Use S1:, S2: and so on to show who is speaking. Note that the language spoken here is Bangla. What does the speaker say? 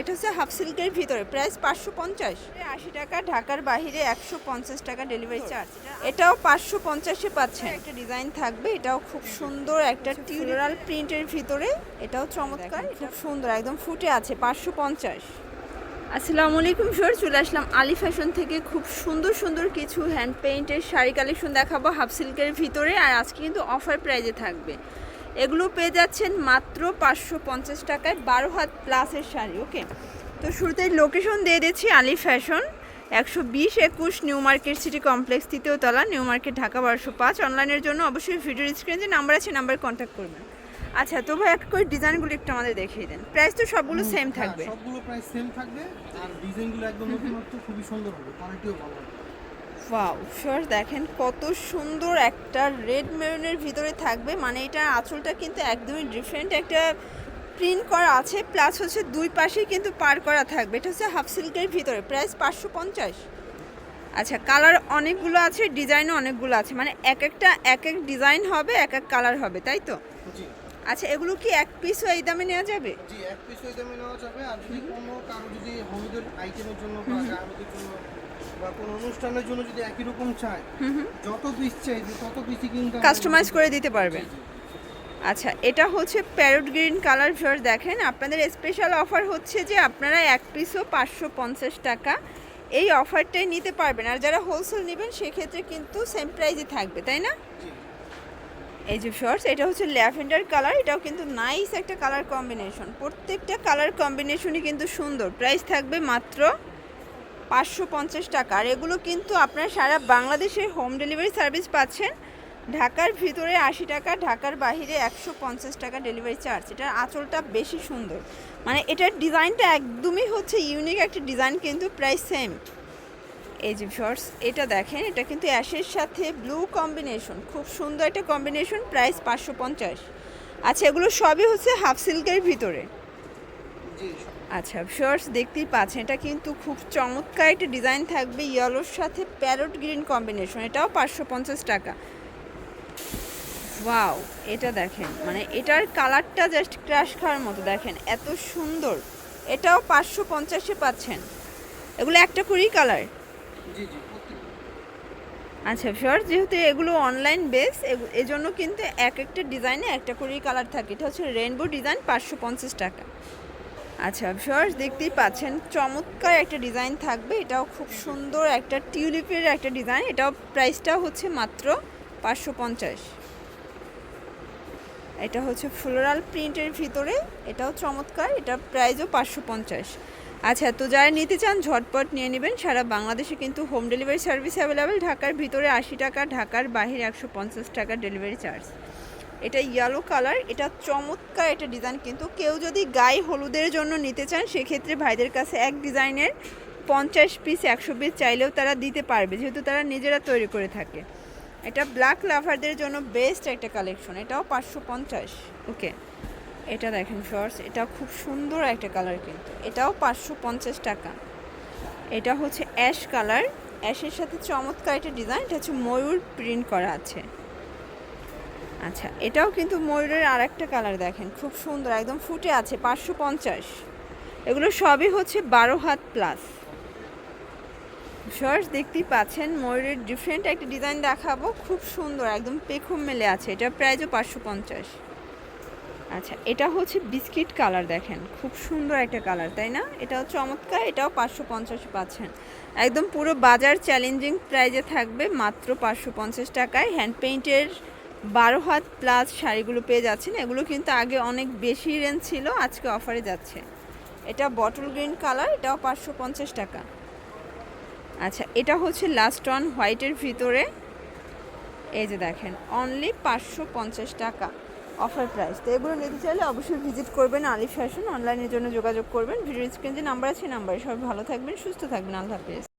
S1: এটা হচ্ছে হাফ সিল্কের ভিতরে প্রাইস পাঁচশো পঞ্চাশ। আশি টাকা ঢাকার বাইরে একশো পঞ্চাশ টাকা ডেলিভারি চার্জ। এটাও পাঁচশো পঞ্চাশে পাচ্ছেন। একটা ডিজাইন থাকবে এটাও খুব সুন্দর একটা টিউরাল প্রিন্টের ভিতরে এটাও চমৎকার খুব সুন্দর একদম ফুটে আছে পাঁচশো পঞ্চাশ। আসসালামু আলাইকুম স্যার চলে আসলাম আলি ফ্যাশন থেকে খুব সুন্দর সুন্দর কিছু হ্যান্ড পেইন্টের শাড়ি কালেকশন দেখাবো হাফ সিল্কের ভিতরে আর আজকে কিন্তু অফার প্রাইজে থাকবে। এগুলো পেয়ে যাচ্ছেন মাত্র পাঁচশো পঞ্চাশ টাকায় বারো হাত প্লাসের শাড়ি ওকে? তো শুরুতে লোকেশন দিয়ে দিচ্ছি আলি ফ্যাশন একশো বিশ একুশ নিউ মার্কেট সিটি কমপ্লেক্স তৃতীয় তলা নিউ মার্কেট ঢাকা বারোশো পাঁচ। অনলাইনের জন্য অবশ্যই ভিডিওর স্ক্রিনে যে নাম্বার আছে নাম্বারে কন্ট্যাক্ট করবেন। আচ্ছা তো ভাই এক করে ডিজাইনগুলো একটু আমাদের দেখিয়ে দেন। প্রাইস তো সবগুলো সেম
S2: হ্যাঁ,
S1: থাকবে।
S2: সবগুলো প্রায় সেম থাকবে আর ডিজাইনগুলো একদম নতুনত্ব খুবই সুন্দর হবে কোয়ালিটিও ভালো হবে।
S1: ওয়াও শিওর দেখেন কত সুন্দর একটা রেড মেরুনের ভিতরে থাকবে। মানে এটা আঁচলটা কিন্তু একদমই ডিফারেন্ট একটা প্রিন্ট করা আছে প্লাস হচ্ছে দুই পাশেই কিন্তু পার করা থাকবে। এটা হচ্ছে হাফ সিল্কের ভিতরে প্রাইস পাঁচশো পঞ্চাশ। আচ্ছা কালার অনেকগুলো আছে ডিজাইনও অনেকগুলো আছে। মানে এক একটা এক এক ডিজাইন হবে এক এক কালার হবে তাই তো? আচ্ছা এগুলো কি এক পিসও এই দামে নেওয়া যাবে?
S2: জি এক পিস ওই দামে নেওয়া যাবে। আর যদি কোনো কারও যদি হলুদের আইটেমের জন্য বা জন্য বা কোনো অনুষ্ঠানের জন্য যদি একই রকম চায় যত পিস চাইবে তত পিসই কিন্তু
S1: কাস্টমাইজ করে দিতে পারবেন। আচ্ছা এটা হচ্ছে প্যারট গ্রিন কালার ভিউয়ার দেখেন। আপনাদের স্পেশাল অফার হচ্ছে যে আপনারা এক পিসও পাঁচশো পঞ্চাশ টাকা এই অফারটাই নিতে পারবেন। আর যারা হোলসেল নেবেন সেক্ষেত্রে কিন্তু সেম প্রাইজে থাকবে তাই না। এই যে শর্টস এটা হচ্ছে ল্যাভেন্ডার কালার এটাও কিন্তু নাইস একটা কালার কম্বিনেশন প্রত্যেকটা কালার কম্বিনেশনই কিন্তু সুন্দর। প্রাইস থাকবে মাত্র পাঁচশো পঞ্চাশ টাকা। আর এগুলো কিন্তু আপনারা সারা বাংলাদেশে হোম ডেলিভারি সার্ভিস পাচ্ছেন। ঢাকার ভিতরে আশি টাকা, ঢাকার বাইরে একশো পঞ্চাশ টাকা ডেলিভারি চার্জ এটার আঁচলটা বেশি সুন্দর। মানে এটার ডিজাইনটা একদমই হচ্ছে ইউনিক একটা ডিজাইন কিন্তু প্রাইস সেম এই যে শর্টস এটা দেখেন, এটা কিন্তু অ্যাশের সাথে ব্লু কম্বিনেশন খুব সুন্দর একটা কম্বিনেশন প্রাইস পাঁচশো পঞ্চাশ। আচ্ছা এগুলো সবই হচ্ছে হাফ সিল্কের ভিতরে। আচ্ছা শর্টস দেখতেই পাচ্ছেন এটা কিন্তু খুব চমৎকার একটা ডিজাইন থাকবে ইয়েলোর সাথে প্যারট গ্রিন কম্বিনেশন এটাও পাঁচশো পঞ্চাশ টাকা। ওয়াও এটা দেখেন মানে এটার কালারটা জাস্ট ক্রাশ খাওয়ার মতো দেখেন এত সুন্দর। এটাও পাঁচশো পঞ্চাশে পাচ্ছেন। এগুলো একটা করেই কালার আচ্ছা শিওর যেহেতু এগুলো অনলাইন বেস এজন্য কিন্তু এক একটা ডিজাইনে একটা করেই কালার থাকে। এটা হচ্ছে রেনবো ডিজাইন পাঁচশো পঞ্চাশ টাকা। আচ্ছা শিওর দেখতেই পাচ্ছেন, চমৎকার একটা ডিজাইন থাকবে। এটাও খুব সুন্দর একটা টিউলিপের একটা ডিজাইন এটাও প্রাইসটা হচ্ছে মাত্র পাঁচশো পঞ্চাশ। এটা হচ্ছে ফ্লোরাল প্রিন্টের ভিতরে। এটাও চমৎকার, এটা প্রাইসও পাঁচশো পঞ্চাশ। আচ্ছা তো যারা নিতে চান, ঝটপট নিয়ে নেবেন। সারা বাংলাদেশে কিন্তু হোম ডেলিভারি সার্ভিস অ্যাভেলেবেল ঢাকার ভিতরে আশি টাকা, ঢাকার বাহিরে একশো পঞ্চাশ টাকা ডেলিভারি চার্জ এটা ইয়েলো কালার এটা চমৎকার একটা ডিজাইন কিন্তু কেউ যদি গায়ে হলুদের জন্য নিতে চান, সেক্ষেত্রে ভাইদের কাছে এক ডিজাইনের পঞ্চাশ পিস একশো পিস চাইলেও তারা দিতে পারবে, যেহেতু তারা নিজেরা তৈরি করে থাকে। এটা ব্ল্যাক লাভারদের জন্য বেস্ট একটা কালেকশন এটাও পাঁচশো পঞ্চাশ। ওকে এটা দেখেন শর্টস এটা খুব সুন্দর একটা কালার কিন্তু, এটাও পাঁচশো পঞ্চাশ টাকা। এটা হচ্ছে অ্যাশ কালার অ্যাশের সাথে চমৎকার একটা ডিজাইন এটা হচ্ছে ময়ূর প্রিন্ট করা আছে। আচ্ছা এটাও কিন্তু ময়ূরের আর একটা কালার দেখেন, খুব সুন্দর, একদম ফুটে আছে, পাঁচশো পঞ্চাশ। এগুলো সবই হচ্ছে বারো হাত প্লাস শর্টস দেখতেই পাচ্ছেন, ময়ূরের ডিফারেন্ট একটা ডিজাইন দেখাবো, খুব সুন্দর, একদম পেখম মেলে আছে এটা প্রাইজও পাঁচশো পঞ্চাশ। আচ্ছা এটা হচ্ছে বিস্কিট কালার দেখেন, খুব সুন্দর একটা কালার তাই না? এটাও চমৎকার, এটাও পাঁচশো পঞ্চাশ পাচ্ছেন। একদম পুরো বাজার চ্যালেঞ্জিং প্রাইজে থাকবে, মাত্র পাঁচশো পঞ্চাশ টাকায় হ্যান্ড পেইন্টের বারো হাত প্লাস শাড়িগুলো পেয়ে যাচ্ছেন। এগুলো কিন্তু আগে অনেক বেশি রেঞ্জ ছিল, আজকে অফারে যাচ্ছে। এটা বটল গ্রিন কালার এটাও পাঁচশো পঞ্চাশ টাকা। আচ্ছা এটা হচ্ছে লাস্ট ওয়ান হোয়াইটের ভিতরে। এই যে দেখেন অনলি পাঁচশো পঞ্চাশ টাকা অফার প্রাইস তো এগুলো নিতে চাইলে অবশ্যই ভিজিট করবেন আলি ফ্যাশন অনলাইনের জন্য যোগাযোগ করবেন। ভিডিও স্ক্রিন যে নাম্বার আছে নাম্বারে সবাই ভালো থাকবেন, সুস্থ থাকবেন, আল্লাহ হাফেজ।